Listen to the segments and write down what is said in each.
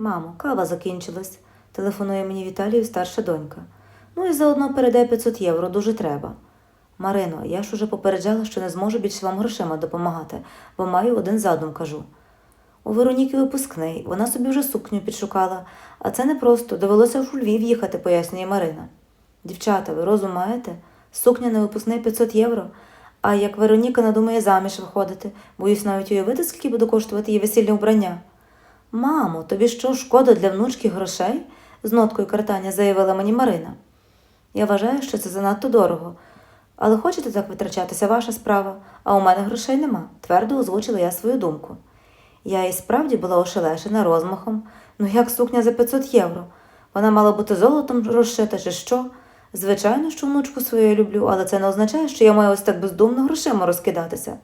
Мамо, кава закінчилась, телефонує мені Віталію старша донька. Ну і заодно передай 500 євро, дуже треба. Марино, я ж уже попереджала, що не зможу більше вам грошима допомагати, бо маю один задум, кажу. У Вероніки випускний, вона собі вже сукню підшукала, а це не просто, довелося ж у Львів їхати, пояснює Марина. Дівчата, ви розум маєте? Сукня на випускний 500 євро. А як Вероніка надумає заміж виходити, боюсь навіть уявити, скільки буде коштувати її весільне вбрання. Мамо, тобі що, шкода для внучки грошей? з ноткою картання заявила мені Марина. Я вважаю, що це занадто дорого. Але хочете так витрачатися, ваша справа, а у мене грошей нема, твердо озвучила я свою думку. Я і справді була ошелешена розмахом. Ну як сукня за 500 євро? Вона мала бути золотом розшита чи що? Звичайно, що внучку свою я люблю, але це не означає, що я маю ось так бездумно грошима розкидатися.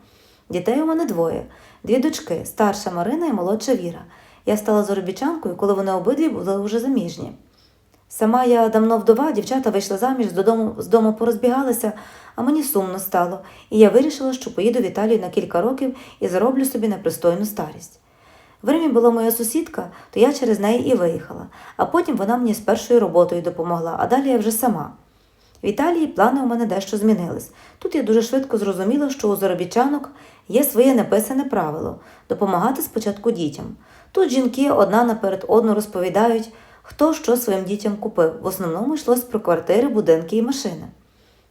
Дітей у мене двоє: дві дочки, старша Марина і молодша Віра. Я стала заробітчанкою, коли вони обидві були вже заміжні. Сама я давно вдова, дівчата вийшли заміж, додому, з дому порозбігалися, а мені сумно стало, і я вирішила, що поїду в Італію на кілька років і зароблю собі непристойну старість. В Римі була моя сусідка, то я через неї і виїхала, а потім вона мені з першою роботою допомогла, а далі я вже сама. В Італії плани у мене дещо змінились. Тут я дуже швидко зрозуміла, що у заробітчанок є своє неписане правило допомагати спочатку дітям. Тут жінки одна наперед одну розповідають, хто що своїм дітям купив. В основному йшлось про квартири, будинки і машини.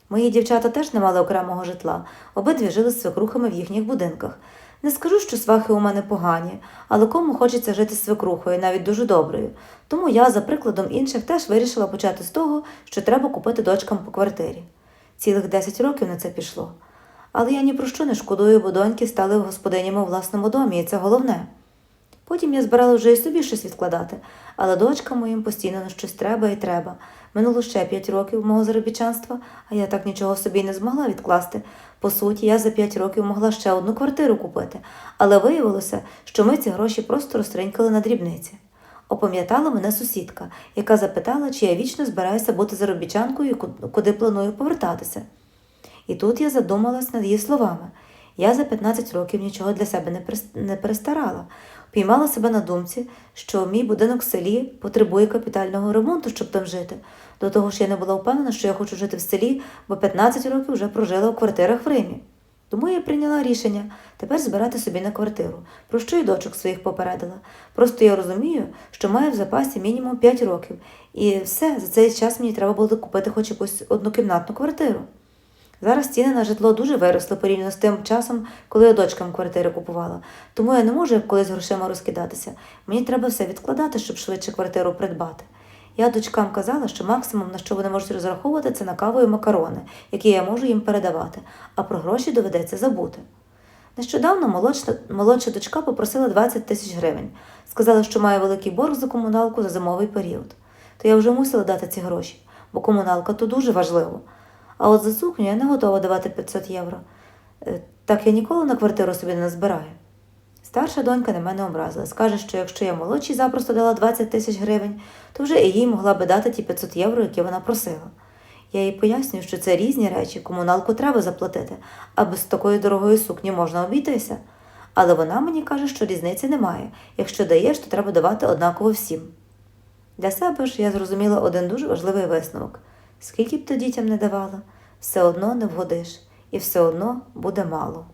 Мої дівчата теж не мали окремого житла, обидві жили з свекрухами в їхніх будинках. Не скажу, що свахи у мене погані, але кому хочеться жити свекрухою, навіть дуже доброю. Тому я, за прикладом інших, теж вирішила почати з того, що треба купити дочкам по квартирі. Цілих 10 років на це пішло. Але я ні про що не шкодую, бо доньки стали господинями у власному домі, і це головне. Потім я збирала вже і собі щось відкладати, але дочкам моїм постійно на щось треба і треба. Минуло ще п'ять років мого заробітчанства, а я так нічого собі не змогла відкласти. По суті, я за п'ять років могла ще одну квартиру купити, але виявилося, що ми ці гроші просто розтринькали на дрібниці. Опам'ятала мене сусідка, яка запитала, чи я вічно збираюся бути заробітчанкою і куди планую повертатися. І тут я задумалась над її словами. Я за 15 років нічого для себе не, перестарала. Піймала себе на думці, що мій будинок в селі потребує капітального ремонту, щоб там жити. До того ж, я не була впевнена, що я хочу жити в селі, бо 15 років вже прожила у квартирах в Римі. Тому я прийняла рішення тепер збирати собі на квартиру, про що й дочок своїх попередила. Просто я розумію, що маю в запасі мінімум 5 років, і все, за цей час мені треба було купити хоч якусь однокімнатну квартиру. Зараз ціни на житло дуже виросли порівняно з тим часом, коли я дочкам квартири купувала. Тому я не можу як колись грошима розкидатися. Мені треба все відкладати, щоб швидше квартиру придбати. Я дочкам казала, що максимум, на що вони можуть розраховувати, це на каву і макарони, які я можу їм передавати, а про гроші доведеться забути. Нещодавно молодша, молодша дочка попросила 20 тисяч гривень. Сказала, що має великий борг за комуналку за зимовий період. То я вже мусила дати ці гроші, бо комуналка то дуже важливо. А от за сукню я не готова давати 500 євро. Е, Так я ніколи на квартиру собі не назбираю. Старша донька на мене образилась. Каже, що якщо я молодшій запросто дала 20 тисяч гривень, то вже і їй могла би дати ті 500 євро, які вона просила. Я їй пояснюю, що це різні речі, комуналку треба заплатити, а без такої дорогої сукні можна обійтися. Але вона мені каже, що різниці немає. Якщо даєш, то треба давати однаково всім. Для себе ж я зрозуміла один дуже важливий висновок: скільки б ти дітям не давала, все одно не вгодиш, і все одно буде мало.